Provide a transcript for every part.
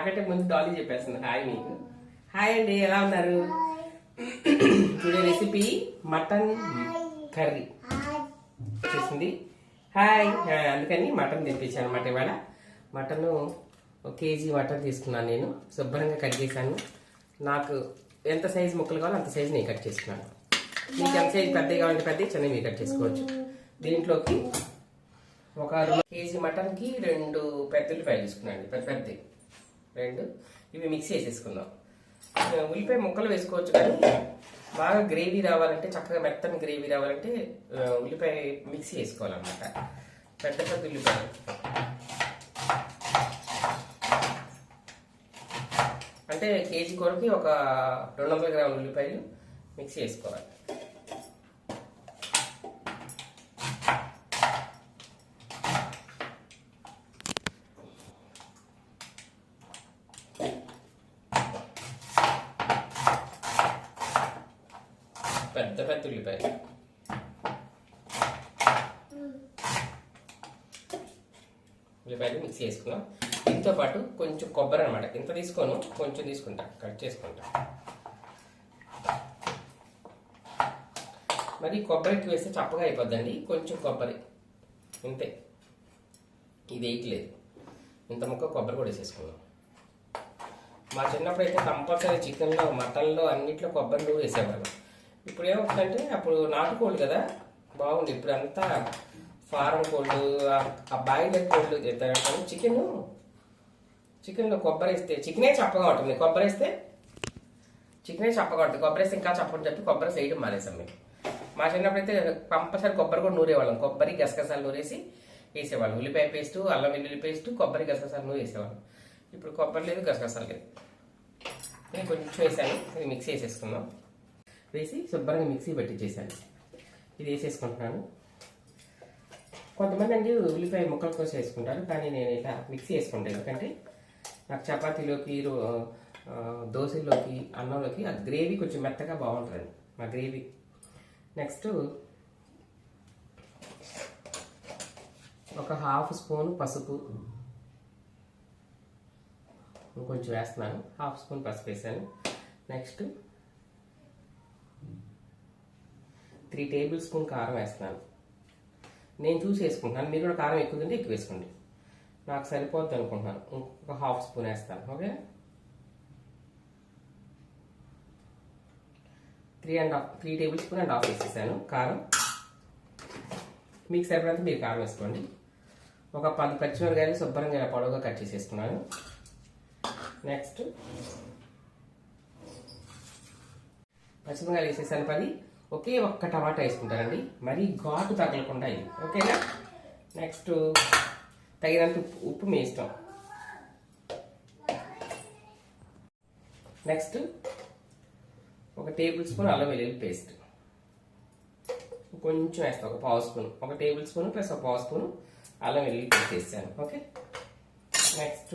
నాకంటే ముందు డాలీ చెప్పేస్తుంది. హాయ్ మీకు హాయ్ అండి ఎలా ఉన్నారు? Today recipe mutton curry. వచ్చేసింది. హాయ్. అందుకని మటన్ తెప్పించాను అనమాట ఇవాళ. మటన్ ఒక కేజీ మటన్ తీసుకున్నాను నేను. శుభ్రంగా కట్ చేశాను. నాకు ఎంత సైజు ముక్కలు కావాలో అంత సైజు నేను కట్ చేసుకున్నాను. మీకు ఎంత సైజు పెద్దవి కావాలంటే పెద్దవి చిన్నవి మీరు కట్ చేసుకోవచ్చు. దీంట్లోకి ఒక రెండు కేజీ మటన్కి రెండు పెద్ద ఉల్లిపాయలు అండి పెద్ద పెద్దవి. రెండు. ఇవి మిక్స్ చేసేసుకుందాం. ఉల్లిపాయ ముక్కలు వేసుకోవచ్చు కానీ బాగా గ్రేవీ రావాలంటే చక్కగా మెత్తని గ్రేవీ రావాలంటే ఉల్లిపాయ మిక్సీ వేసుకోవాలన్నమాట పెద్ద పెద్ద ఉల్లిపాయలు. అంటే కేజీ కూరకి ఒక రెండు వందల గ్రాముల ఉల్లిపాయలు మిక్సీ వేసుకోవాలి పెద్ద పెద్ద ఉల్లిపాయలు ఉల్లిపాయలు మిక్స్ చేసుకున్నాం. దీంతో పాటు కొంచెం కొబ్బరి అనమాట ఇంత తీసుకోను కొంచెం తీసుకుంటా. కట్ చేసుకుంటా. మరి కొబ్బరికి వేస్తే చప్పగా అయిపోద్దండి. కొంచెం కొబ్బరి. ఇంతే. ఇది వేయట్లేదు ఇంత ముక్క కొబ్బరి కూడా వేసేసుకున్నాం మా చిన్నప్పుడు అయితే కంపల్సరీ చికెన్లో మటన్లో అన్నిట్లో కొబ్బరి నువ్వు వేసేవాళ్ళం ఇప్పుడు ఏమవుతుందంటే అప్పుడు నాటుకోళ్ళు కదా బాగుంది ఇప్పుడు అంతా ఫారం కోళ్ళు ఆ- బాయిలర్ కోళ్ళు చేస్తారంటారు చికెన్? చికెన్లో కొబ్బరి వేస్తే చికెనే చప్పగా ఉంటుంది. కొబ్బరి వేస్తే చికెనే చప్పగా ఉంటుంది. కొబ్బరి వేస్తే ఇంకా చప్పని చెప్పి కొబ్బరి వేయడం మానేసాం మేము. మా చిన్నప్పుడు అయితే కంపల్సరీ కొబ్బరి కూడా నూరేవాళ్ళం. కొబ్బరి గసగసాలు నూరేసి వేసేవాళ్ళం. ఉల్లిపాయ పేస్ట్ అల్లం వెల్లుల్లి పేస్ట్ కొబ్బరి గసగసాలు నూరు వేసేవాళ్ళం ఇప్పుడు కొబ్బరి లేదు గసగసాలు లేదు. నేను కొంచెం వేసాను. మిక్స్ చేసేసుకుందాం. వేసేసుకుందాం వేసి శుభ్రంగా మిక్సీ పెట్టించేసాను. ఇది వేసేసుకుంటున్నాను. కొంతమంది అండి ఉల్లిపాయ ముక్కలు కోసం వేసుకుంటారు కానీ నేను ఇలా మిక్సీ వేసుకుంటాను. ఎందుకంటే నాకు చపాతీలోకి రో- దోశలోకి అన్నంలోకి ఆ గ్రేవీ కొంచెం మెత్తగా బాగుంటుందండి మా గ్రేవీ. నెక్స్ట్ ఒక హాఫ్ స్పూన్ పసుపు. కొంచెం వేస్తున్నాను. హాఫ్ స్పూన్ పసుపు వేసాను. నెక్స్ట్ త్రీ టేబుల్ స్పూన్ కారం వేస్తున్నాను. నేను చూసి వేసుకుంటున్నాను మీరు కూడా కారం ఎక్కువ తింటే ఎక్కువ వేసుకోండి. నాకు సరిపోద్ది అనుకుంటున్నాను. ఇంకొక హాఫ్ స్పూన్ వేస్తాను. Okay? Three and half three tablespoon and half వేసేసాను కారం. మీకు సరిపడంత మీరు కారం వేసుకోండి. ఒక పది పచ్చిమిరకాయలు శుభ్రంగా పొడవుగా కట్ చేసేసుకున్నాను. నెక్స్ట్ పచ్చిమిరకాయలు వేసేసాను పది. ఒకే ఒక్క టమాటా వేసుకుంటారండి. మరీ ఘాటు తగలకుండా ఇది. ఓకేనా? నెక్స్ట్ తగినంత ఉప్పు ఉప్పు మీ ఇష్టం. నెక్స్ట్ ఒక టేబుల్ స్పూన్ అల్లం వెల్లుల్లి పేస్ట్. కొంచెం వేస్తాం ఒక పావు స్పూన్. ఒక టేబుల్ స్పూన్ ప్లస్ ఒక పావు స్పూన్ అల్లం వెల్లుల్లి పేస్ట్ వేసాను. ఓకే? నెక్స్ట్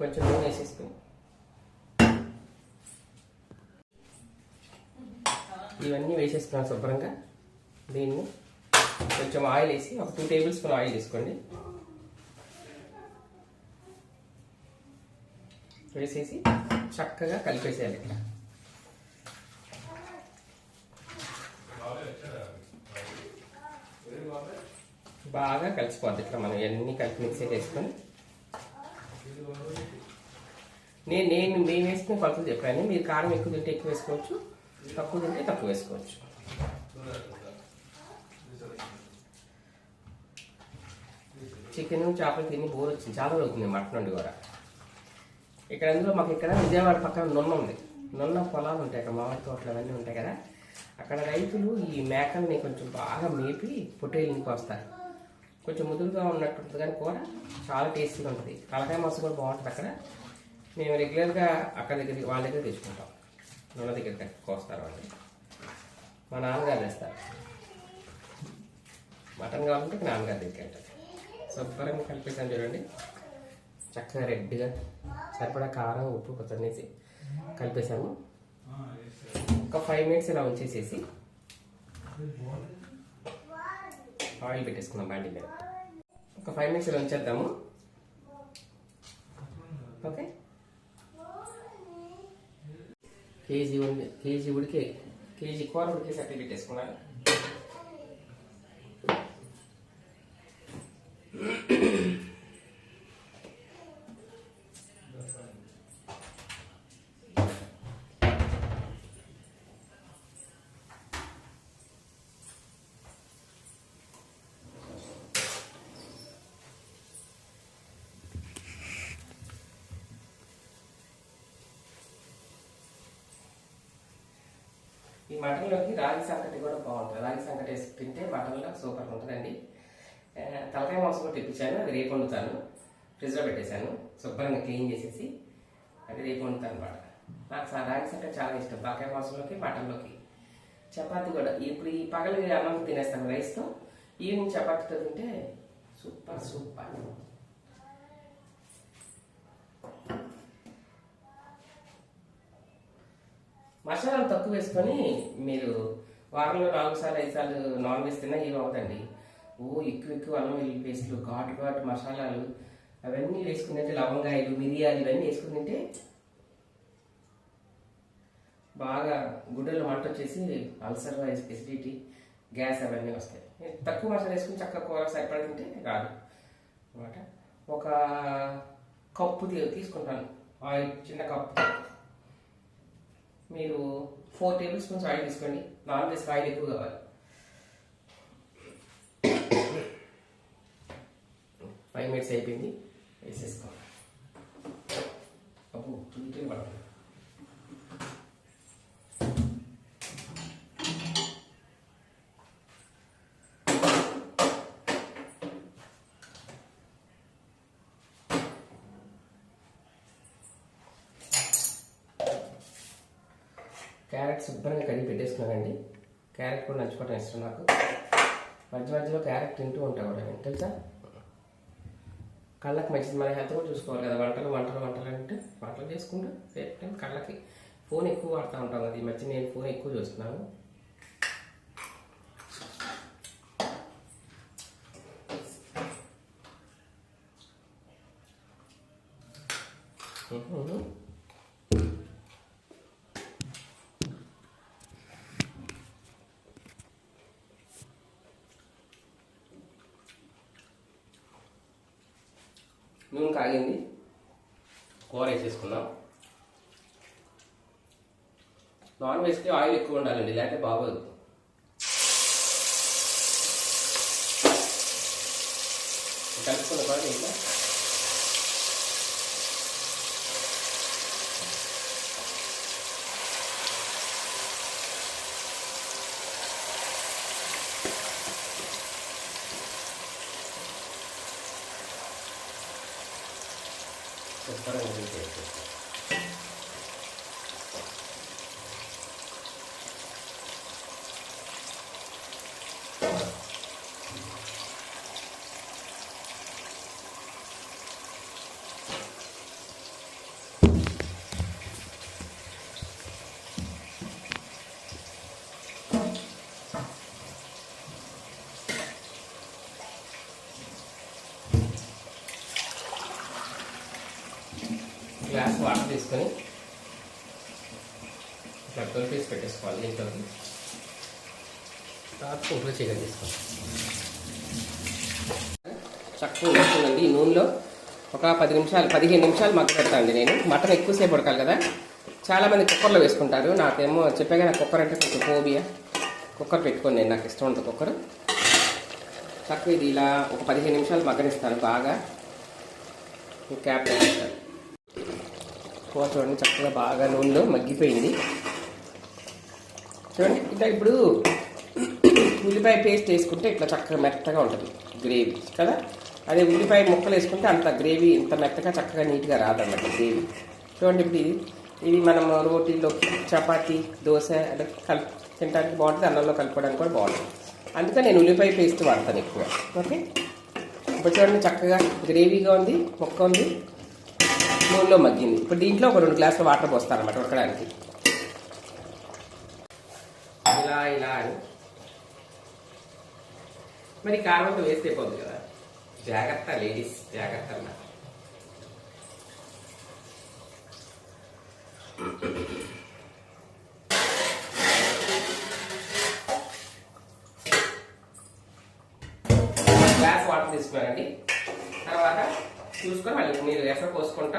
కొంచెం నూనె వేసేసుకుని ఇవన్నీ వేసేసుకున్నాను శుభ్రంగా. దీన్ని కొంచెం ఆయిల్ వేసి ఒక టూ టేబుల్ స్పూన్ ఆయిల్ తీసుకోండి. వేసేసి చక్కగా కలిపేసేయాలి ఇక్కడ. బాగా కలిసిపోద్ది ఇట్లా మనం ఇవన్నీ కలిపి మిక్సీ వేసుకొని నేను నేను మేము వేసుకునే కొలతలు చెప్పాను. మీరు కారం ఎక్కువ తింటే ఎక్కువ వేసుకోవచ్చు. తక్కువ తింటే తక్కువ వేసుకోవచ్చు చికెన్ చేపలు తిని బోర్ వచ్చింది చాలా రోజులు అవుతుంది మటన్ నుండి కూడా ఇక్కడ అందులో మాకు ఇక్కడ విజయవాడ పక్కన నున్న ఉంది నున్న పొలాలు ఉంటాయి అక్కడ మామిడి తోటలు అవన్నీ ఉంటాయి కదా అక్కడ రైతులు ఈ మేకల్ని కొంచెం బాగా మేపి పొట్టేలు వస్తారు కొంచెం ముదురుగా ఉన్నట్టు కానీ కూర చాలా టేస్టీగా ఉంటుంది కలకాయ మాసం కూడా బాగుంటుంది అక్కడ మేము రెగ్యులర్గా అక్కడ దగ్గర వాళ్ళ దగ్గర తెచ్చుకుంటాం నూనె దగ్గర కోస్తారు వాళ్ళు. మా నాన్నగారు తెస్తారు మటన్ కావాలంటే నాన్నగారు నాన్నగారి దగ్గర ఉంటుంది శుభ్రంగా కలిపేసాను చూడండి. చక్కగా రెడ్గా సరిపడా కారం ఉప్పు కొత్త వేసి కలిపేసాము. ఒక ఫైవ్ మినిట్స్ ఇలా ఉంచేసేసి ఆయిల్ పెట్టేసుకుందాం బండి మీద. ఒక ఫైవ్ మినిట్స్ ఇలా ఉంచేద్దాము. ఓకే? కేజీ ఉంది. కేజీ ఉడికే కేజీ కూర ఉడికేసి అట్లా పెట్టేసుకున్నాను ఈ మటన్లోకి రాగి సంకటి కూడా బాగుంటుంది. రాగి సంకటి వేసి తింటే మటన్లో సూపర్ ఉంటుందండి. తలకాయ మాంసం కూడా తెప్పించాను. అది రేపు వండుతాను. ఫ్రిడ్జ్లో పెట్టేశాను. శుభ్రంగా క్లీన్ చేసేసి అది రేపు వండుతాను అనమాట నాకు రాగి సంకటి చాలా ఇష్టం. తలకాయ మాంసంలోకి మటన్లోకి. చపాతి కూడా. ఇప్పుడు ఈ పగలు అన్నం తినేస్తాను రైస్తో. ఈవినింగ్ చపాతీతో తింటే సూపర్ సూపర్. మసాలాలు తక్కువ వేసుకొని మీరు వారంలో నాలుగు సార్లు ఐదు సార్లు నాన్ వెజ్ తిన్నా ఏం అవుతండి ఓ ఎక్కువ ఎక్కువ అల్లం వెల్లుల్లి పేస్ట్లు ఘాటు ఘాటు మసాలాలు అవన్నీ వేసుకుంటే లవంగాయలు మిరియాలు ఇవన్నీ వేసుకుంటే బాగా గుడ్డలు మంట వచ్చేసి అల్సర్ ఎసిడిటీ గ్యాస్ అవన్నీ వస్తాయి. తక్కువ మసాలా వేసుకుని చక్కగా కూర సరిపడుతుంటే కాదు రాదు. అనమాట ఒక కప్పు తీసుకుంటాను. ఆయిల్ చిన్న కప్పు. మీరు ఫోర్ టేబుల్ స్పూన్స్ ఆయిల్ తీసుకోండి నాన్ వెజ్ ఆయిల్ ఎక్కువ కావాలి. ఫైవ్ మినిట్స్ అయిపోయింది. వేసేసుకోండి అప్పు క్యారెట్ శుభ్రంగా కడిగి పెట్టేసుకున్నానండి. క్యారెట్ కూడా నచ్చుకోవటం ఇష్టం నాకు. మధ్య మధ్యలో క్యారెట్ తింటూ ఉంటా కూడా తెలుసా? కళ్ళకి మంచిది. మన హెల్త్ కూడా చూసుకోవాలి కదా. వంటలు వంటలు వంటలు అంటే వంటలు చేసుకుంటూ సేఫ్ టైం కళ్ళకి ఫోన్ ఎక్కువ వాడుతూ ఉంటాం కదా. ఈ మధ్య నేను ఫోన్ ఎక్కువ చూస్తున్నాను. ఉహుహు. నూనె కాగింది కూర వేసేసుకుందాం. నాన్ వెజ్కి ఆయిల్ ఎక్కువ ఉండాలండి లేకపోతే బాగోదు కలుపుకున్న కూర ఇంకా శుభ్రంగా తీసేసుకో గ్లాస్ వాటర్ తీసుకొని ఇట్లా తొలిపేసి పెట్టేసుకోవాలి దీంట్లోకి తర్వాత కుంకుడు చికెన్ తీసుకోవాలి. చక్కగా ఉడుకుతుందండి ఈ నూనెలో. ఒక పది నిమిషాలు పదిహేను నిమిషాలు మగ్గ పెడతాండి నేను. మటన్ ఎక్కువసేపు ఉడకాలి కదా. చాలామంది కుక్కర్లో వేసుకుంటారు. నాకేమో చెప్పాగా నాకు కుక్కర్ అంటే కొంచెం ఫోబియా. కుక్కర్ పెట్టుకోండి నేను నాకు ఇష్టం ఉంటుంది కుక్కర్. చక్కగా ఇది ఇలా ఒక పదిహేను నిమిషాలు మగ్గనిస్తాను బాగా. క్యాప్ పెట్టేస్తాను కూర చూడండి చక్కగా బాగా నూనెలో మగ్గిపోయింది. చూడండి ఇట్లా ఇప్పుడు ఉల్లిపాయ పేస్ట్ వేసుకుంటే ఇట్లా చక్కగా మెత్తగా ఉంటుంది గ్రేవీ కదా? అదే ఉల్లిపాయ ముక్కలు వేసుకుంటే అంత గ్రేవీ ఇంత మెత్తగా చక్కగా నీట్గా రాదన్నమాట గ్రేవీ చూడండి ఇప్పుడు ఇది ఇది మనం రోటీలో చపాతి దోశ అంటే కల్ తినడానికి బాగుంటుంది అన్నంలో కలుపుకోవడానికి కూడా బాగుంటుంది. అందుకని నేను ఉల్లిపాయ పేస్ట్ వాడతాను ఎక్కువ ఓకే? ఇప్పుడు చూడండి చక్కగా గ్రేవీగా ఉంది ముక్క ఉంది. నూనెలో మగ్గింది. ఇప్పుడు దీంట్లో ఒక రెండు గ్లాసులు వాటర్ పోస్తాను అనమాట ఉడకడానికి. ఇలా ఇలా అని. మరి కారం వేస్తే పోదు కదా. జాగ్రత్త లేడీస్ జాగ్రత్త అన్నమాట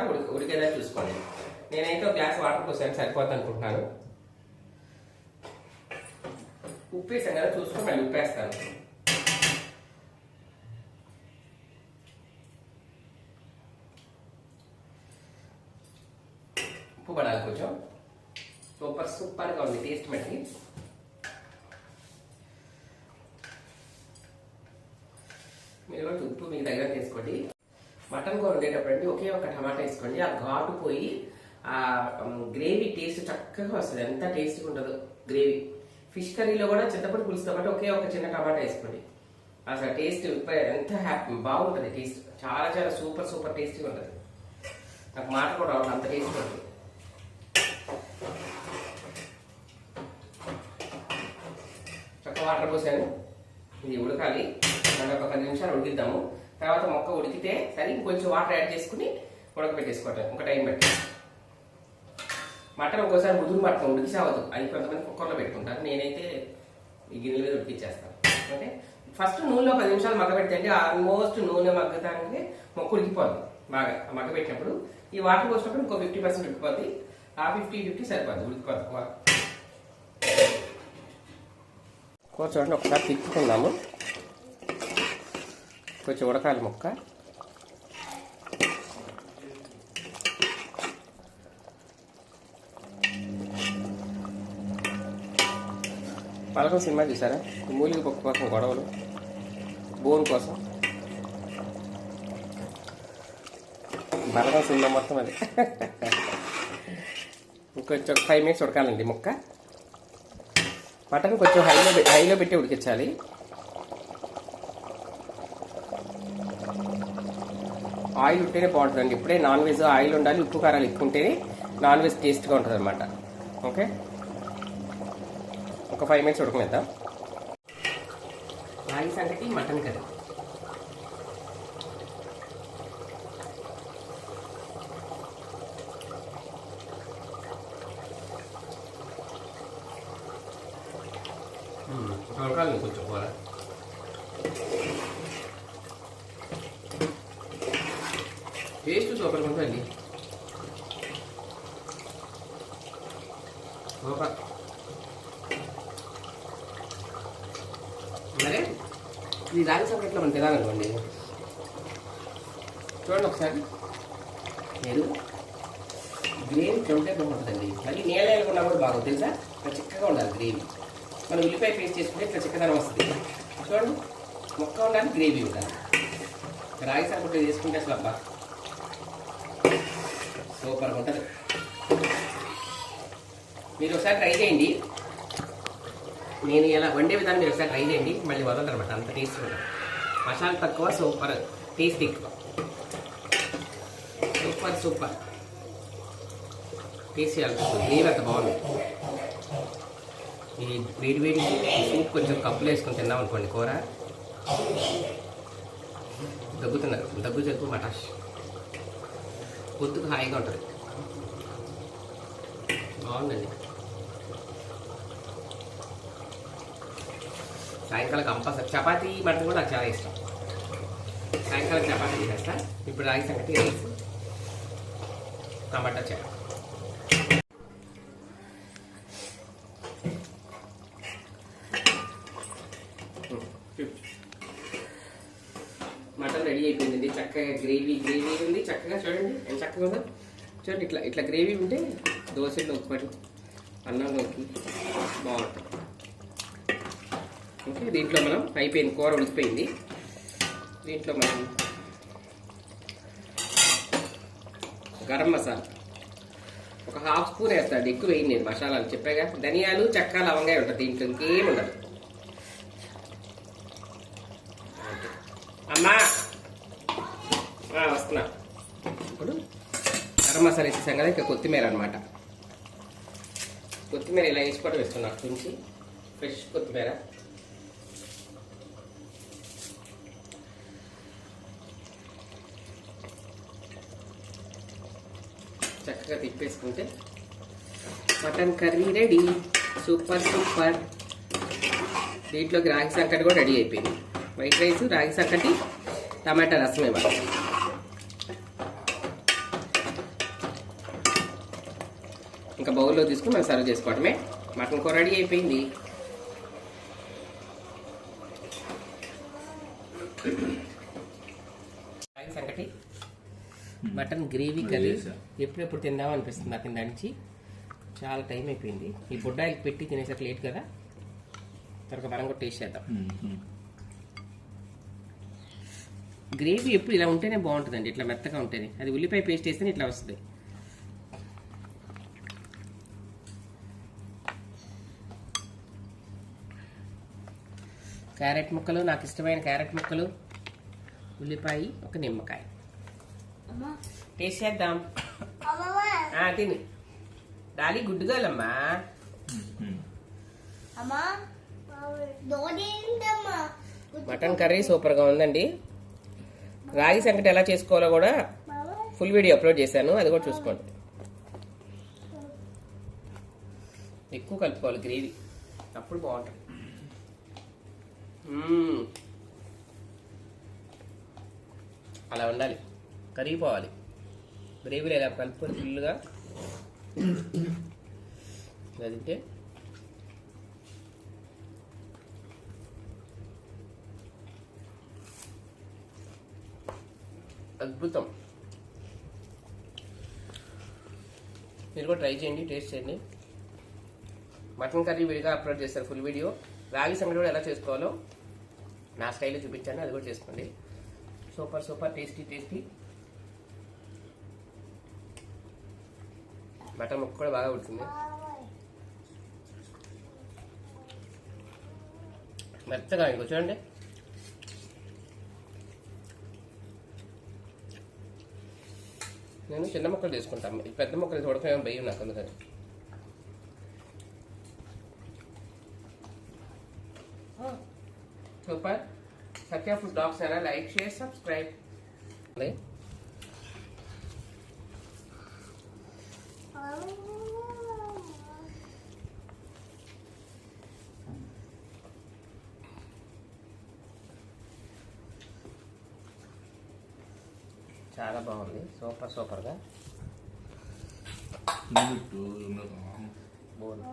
ఉడికి ఉడికేదా చూసుకోండి. నేనైతే ఒక గ్లాస్ వాటర్ పోసాను సరిపోతుంది అనుకుంటున్నాను. ఉప్పు వేసాను కదా చూసుకొని మళ్ళీ ఉప్పు వేస్తాను ఉప్పు పడాలి కొంచెం. సూపర్ సూపర్గా ఉంది టేస్ట్ మట్టి మీరు కూడా ఉప్పు మీకు దగ్గర తీసుకోండి. మటన్ కూర వండేటప్పుడు ఒకే ఒక టమాటా వేసుకోండి. ఆ ఘాటు పోయి ఆ గ్రేవీ టేస్ట్ చక్కగా వస్తుంది. ఎంత టేస్ట్గా ఉంటుందో గ్రేవీ. ఫిష్ కర్రీలో కూడా చింతపండు పులుసుతో పాటు ఒకే ఒక చిన్న టమాటా వేసుకోండి. అసలు టేస్ట్ ఎంత హ్యాపీ బాగుంటుంది టేస్ట్. చాలా చాలా సూపర్ సూపర్ టేస్టీగా ఉంటుంది. నాకు మాట కూడా రావట్లేదు అంత టేస్ట్ ఉంటుంది చక్క వాటర్ పోసాను. ఇది ఉడకాలి. మనం ఒక పది నిమిషాలు ఉడికిద్దాము. తర్వాత మొక్క ఉడికితే సరే ఇంకొంచెం వాటర్ యాడ్ చేసుకుని ఉడకబెట్టేసుకోవటం ఒక టైం బట్టి మటన్ ఒక్కోసారి ముదురు మటన్ ఉడికి సావదు అది కొంతమంది కుక్కర్లో పెట్టుకుంటారు. నేనైతే ఈ గిన్నెల మీద ఉడికిచ్చేస్తాను. ఓకే? ఫస్ట్ నూనెలో పది నిమిషాలు మగ్గబెట్టండి ఆల్మోస్ట్ నూనె మగ్గటానికి మొక్క ఉడికిపోద్ది బాగా. మగ్గబెట్టినప్పుడు ఈ వాటర్ పోసినప్పుడు ఇంకో ఫిఫ్టీ పర్సెంట్ ఉడికిపోద్ది. ఆ ఫిఫ్టీ ఫిఫ్టీ సరిపోద్ది ఉడికిపోద్ది కూర. చూడండి ఒకసారి తిప్పుకుందాము. కొంచెం ఉడకాలి ముక్క. పలకం సినిమా చూసారా? మూలిక పక్క కోసం గొడవలు బోరు కోసం. బలకం సినిమా మొత్తం అది. ఇంకొంచెం ఫైవ్ మినిట్స్ ఉడకాలండి ముక్క. మటన్ కొంచెం హైలో హైలో పెట్టి ఉడికించాలి. ఆయిల్ ఉంటేనే బాగుంటుందండి. ఇప్పుడే నాన్ వెజ్ ఆయిల్ ఉండాలి ఉప్పు కారాలు ఎక్కువ ఉంటేనే నాన్ వెజ్ టేస్ట్గా ఉంటుంది అనమాట ఓకే? ఒక ఫైవ్ మినిట్స్ ఉడకనిద్దాం. రాగి సంగటి మటన్ కర్రీ. సూపర్ మరి? ఇది రాగి సపరేట్లో మనం తినాలనుకోండి చూడండి ఒకసారి. నేను గ్రేవీ ఉంటే బాగుంటుందండి మళ్ళీ నేల వేయకుండా కూడా బాగుంది తెలుసా? ఇట్లా చిక్కగా ఉండాలి గ్రేవీ మనం ఉల్లిపాయ పేస్ట్ చేసుకుంటే ఇట్లా చిక్కదనం వస్తుంది. చూడండి. మొక్క ఉండాలి గ్రేవీ ఉండాలి. రాగి సంకట్లో చేసుకుంటే అసలు అబ్బా. సూపర్గా ఉంటుంది. మీరు ఒకసారి ట్రై చేయండి. నేను ఇలా వండే విధానం మీరు ఒకసారి ట్రై చేయండి. మళ్ళీ వదలరు అనమాట అంత టేస్ట్ ఉంటుంది మసాలా తక్కువ సూపర్ టేస్ట్ ఎక్కువ సూపర్ సూపర్ టేస్ట్ చేయాలి. గ్రేవీ అంత బాగుంది. ఈ వేడి వేడి సూప్ కొంచెం కప్పులు వేసుకొని తిన్నాం అనుకోండి కూర. దగ్గుతున్నారు. దగ్గు జగ్గు మటాష్. పొద్దుకు హాయిగా ఉంటుంది. బాగుందండి. సాయంకాలం కంపల్సరీ. చపాతీ మటన్ కూడా నాకు చాలా ఇష్టం. సాయంకాలం చపాతీ చేస్తా. ఇప్పుడు రాగి సంగతి రైస్ టమాటా చారు. మటన్ రెడీ అయిపోయిందండి. చక్కగా గ్రేవీ గ్రేవీ ఉంది. చక్కగా చూడండి. ఎంత చక్కగా ఉందా. చూడండి ఇట్లా ఇట్లా గ్రేవీ ఉంటే దోశలో అన్నం అన్నంలోకి బాగుంటుంది. ఓకే దీంట్లో మనం అయిపోయింది కూర ఉడికిపోయింది. దీంట్లో మనం గరం మసాలా. ఒక హాఫ్ స్పూన్ వేస్తాను ఎక్కువ వేయండి నేను మసాలాలు. చెప్పాగా ధనియాలు చెక్క లవంగా ఉంటుంది దీంట్లో ఇంకేం ఉండదు. అమ్మా! వస్తున్నా. ఇప్పుడు గరం మసాలా వేసేసాం కదా ఇంకా కొత్తిమీర అనమాట కొత్తిమీర ఇలా వేసుకోవడం వేస్తున్నా కొంచెం ఫ్రెష్ కొత్తిమీర. చక్కగా తిప్పేసుకుంటే mutton curry ready. Super super. దీంట్లోకి రాగి సంకటి కూడా రెడీ అయిపోయింది. వైట్ రైస్ రాగి సంకటి టమాటా రసం ఇవ్వాలి. ఇంకా బౌల్లో తీసుకుని మనం సర్వ్ చేసుకోవడమే మటన్ కూర రెడీ అయిపోయింది రాగి సంకటి మటన్ గ్రేవీ కర్రీ. ఎప్పుడెప్పుడు తిందాం అనిపిస్తుంది. నాకు నుంచి చాలా టైం అయిపోయింది. ఈ బుడ్డాయికి పెట్టి తినేసరికి లేట్ కదా. త్వరగా మనం కూడా టేస్ట్ చేద్దాం. గ్రేవీ ఎప్పుడు ఇలా ఉంటేనే బాగుంటుందండి. ఇట్లా మెత్తగా ఉంటేనే. అది ఉల్లిపాయ పేస్ట్ వేస్తేనే ఇట్లా వస్తుంది. క్యారెట్ ముక్కలు నాకు ఇష్టమైన క్యారెట్ ముక్కలు ఉల్లిపాయ ఒక నిమ్మకాయ. ఆ, తిని. డాలీ గుడ్డుగాలమ్మా. మటన్ కర్రీ సూపర్గా ఉందండి. రాగి సంకటి ఎలా చేసుకోవాలో కూడా ఫుల్ వీడియో అప్లోడ్ చేశాను. అది కూడా చూసుకోండి. ఎక్కువ కలుపుకోవాలి గ్రేవీ. అప్పుడు బాగుంటుంది. అలా ఉండాలి. కరిగిపోవాలి. గ్రేవీలో ఇలా కలుపుకొని ఫుల్గా ఇలా తింటే అద్భుతం. మీరు కూడా ట్రై చేయండి టేస్ట్ చేయండి. మటన్ కర్రీ విడిగా అప్లోడ్ చేస్తారు ఫుల్ వీడియో. రాగి సంగతి కూడా ఎలా చేసుకోవాలో నా స్టైల్లో చూపించాను అది కూడా చేసుకోండి. Super super tasty tasty. బట్ట ముక్క కూడా బాగా ఉడుతుంది మెత్తగా ఇంకో చూడండి. నేను చిన్న ముక్కలు తీసుకుంటాను. ఈ పెద్ద ముక్కలు చూడకపోయాం భయం నాకు అందుకని. సూపర్. సత్య ఫుడ్ డాగ్స్ అయినా లైక్ షేర్ సబ్స్క్రైబ్. చాలా బాగుంది. సూపర్ సూపర్గా. బాగుంది.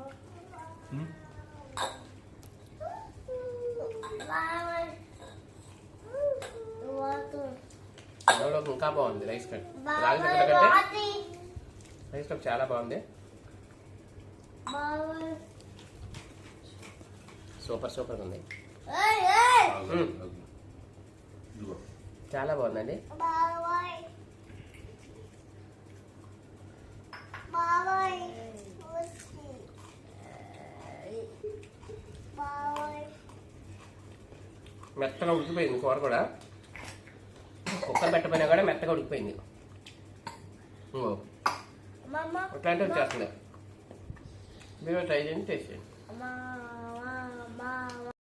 అందులో ఇంకా బాగుంది. Rice cut. రాగి కంటే రైస్ కట్ చాలా బాగుంది. సూపర్ సూపర్ ఉంది. చాలా బాగుందండి. మెత్తగా ఉడికిపోయింది కూర కూడా. కుక్కర్ పెట్టపోయినా కూడా మెత్తగా ఉడికిపోయింది. ప్యాంట్ వచ్చేస్తుంది మీరు ట్రై చేయండి టేస్ట్ చేయండి